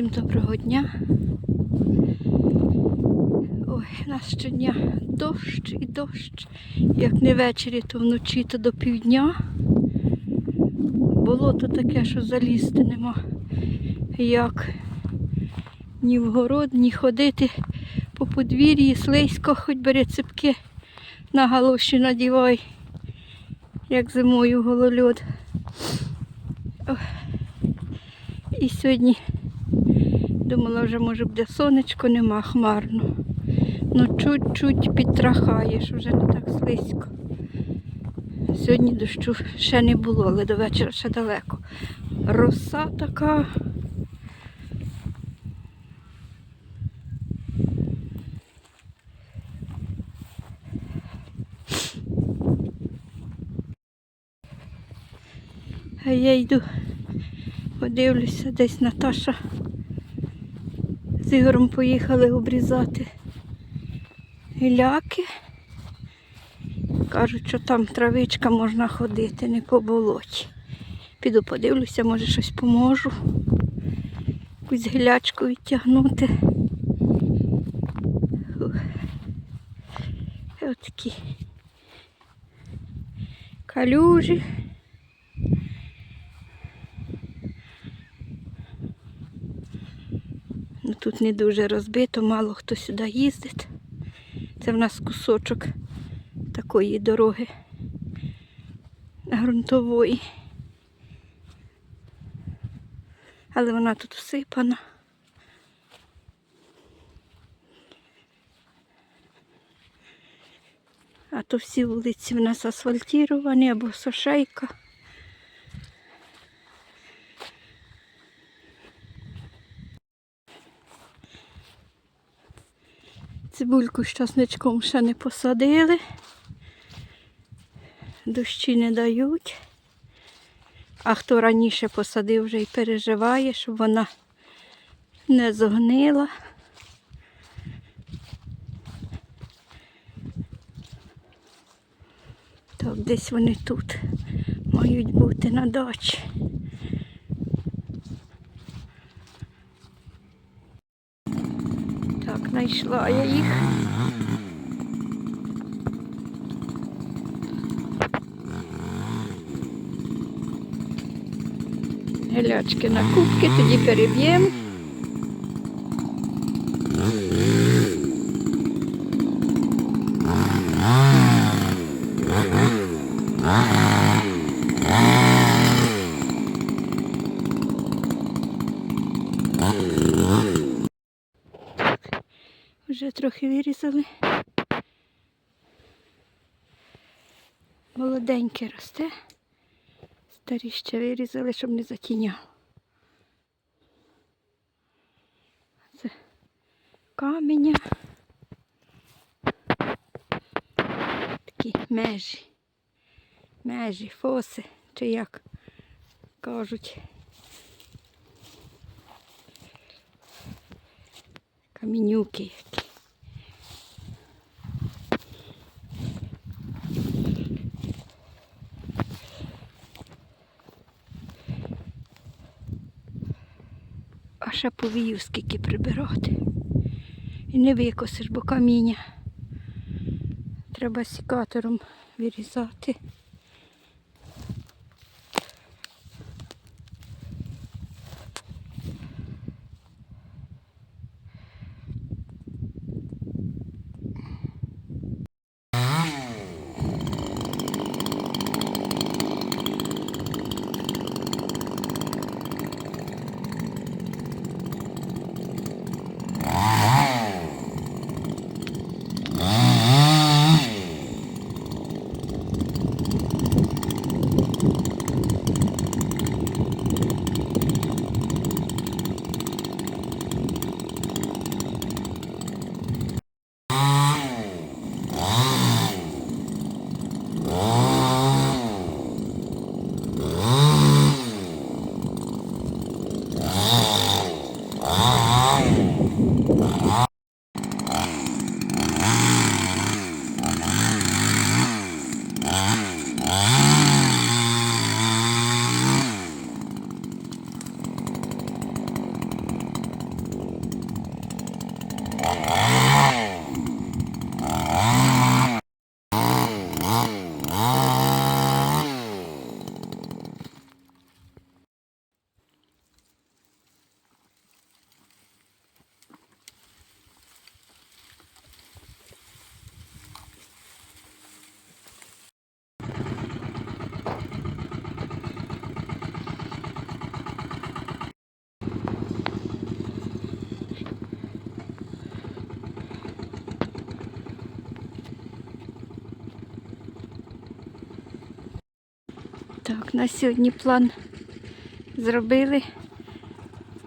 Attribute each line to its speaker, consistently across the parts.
Speaker 1: Всім доброго дня. Ой, у нас щодня дощ і дощ. Як не ввечері, то вночі, то до півдня. Болото таке, що залізти нема. Як ні в город, ні ходити по подвір'ї, слизько, хоч бери ципки на галоші надівай, як зимою голольод. Ох. І сьогодні думала, вже може буде сонечко, нема хмарно. Ну чуть-чуть підтрахаєш, вже не так слизько. Сьогодні дощу ще не було, але до вечора ще далеко. Роса така. А я йду, подивлюся, десь Наташа з Ігорем поїхали обрізати гіляки. Кажуть, що там травичка можна ходити, не по болоті. Піду подивлюся, може щось поможу. Якусь гілячку відтягнути. Фух. І Отакі калюжі. Ну, тут не дуже розбито, мало хто сюди їздить. Це в нас кусочок такої дороги ґрунтової. Але вона тут всипана. А то всі вулиці в нас асфальтіровані або сошейка. Цибульку з часничком ще не посадили. Дощі не дають. А хто раніше посадив вже і переживає, щоб вона не зогнила. Так, десь вони тут мають бути на дачі. Так, знайшла я їх. Гелячки на кубки, тоді переб'ємо. Вже трохи вирізали. Молоденьке росте. Старі ще вирізали, щоб не затіняв. Це каменя. Такі межі. Межі, фоси, чи як кажуть. Камінюки ще повію скільки прибирати. І не викосиш, бо каміння. Треба сікатором вирізати. Так, на сьогодні план зробили.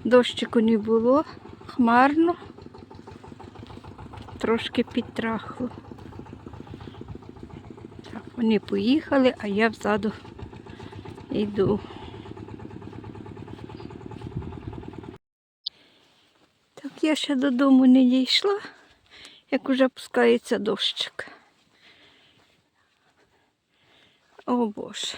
Speaker 1: Дощику не було, хмарно, трошки підтрахло. Так, вони поїхали, а я взаду йду. Так, я ще додому не дійшла, як уже пускається дощик. О Боже.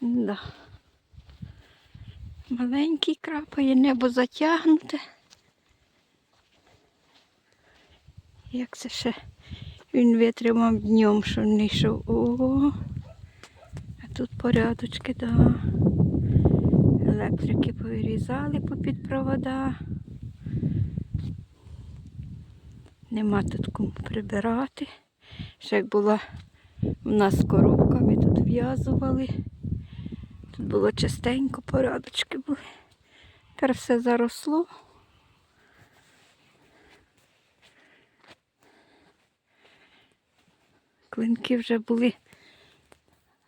Speaker 1: Да. Маленький крапає, небо затягнуте. Як це ще він витримав днем, що не йшов. О, а тут порядочки, да. Електрики повирізали попід провода. Нема тут кому прибирати. Ще як була в нас коробка, ми тут в'язували. Тут було чистенько, порядочки були. Тепер все заросло. Клинки вже були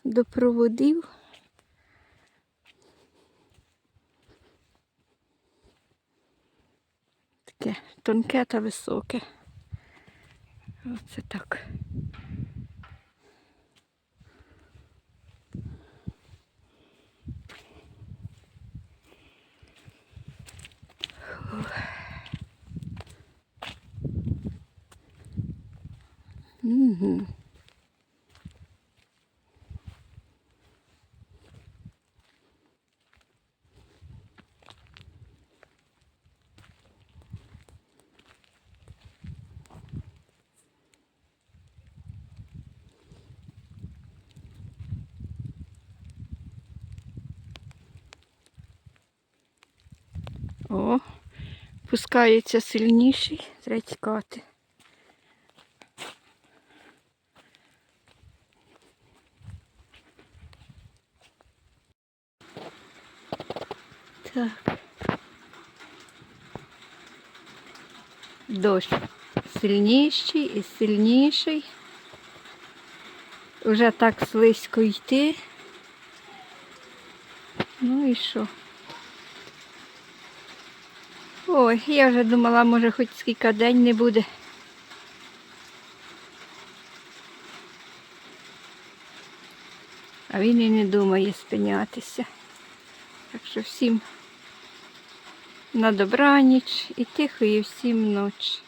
Speaker 1: до проводів. Таке тонке та високе. Оце так. Угу. О, пускається сильніший, треба тікати. Так. Дощ сильніший і сильніший. Уже так слизько йти. Ну і що? Ой, я вже думала, може хоч скільки день не буде. А він і не думає спинятися. Так що всім на добраніч і тихої всім ночі.